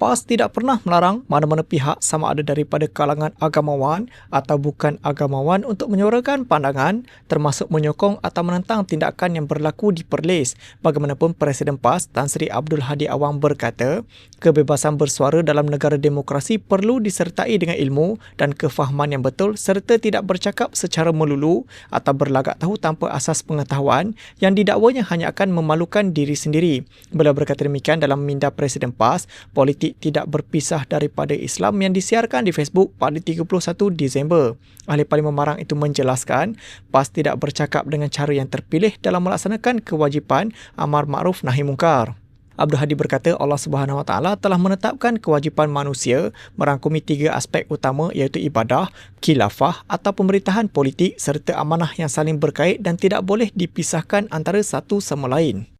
PAS tidak pernah melarang mana-mana pihak sama ada daripada kalangan agamawan atau bukan agamawan untuk menyuarakan pandangan termasuk menyokong atau menentang tindakan yang berlaku di Perlis. Bagaimanapun Presiden PAS Tan Sri Abdul Hadi Awang berkata, kebebasan bersuara dalam negara demokrasi perlu disertai dengan ilmu dan kefahaman yang betul serta tidak bercakap secara melulu atau berlagak tahu tanpa asas pengetahuan yang didakwanya hanya akan memalukan diri sendiri. Beliau berkata demikian dalam minda Presiden PAS, politik tidak berpisah daripada Islam yang disiarkan di Facebook pada 31 Disember. Ahli Parlimen Marang itu menjelaskan PAS tidak bercakap dengan cara yang terpilih dalam melaksanakan kewajipan amar makruf nahi mungkar. Abdul Hadi berkata Allah Subhanahu Wa Taala telah menetapkan kewajipan manusia merangkumi tiga aspek utama iaitu ibadah, khilafah atau pemerintahan politik serta amanah yang saling berkait dan tidak boleh dipisahkan antara satu sama lain.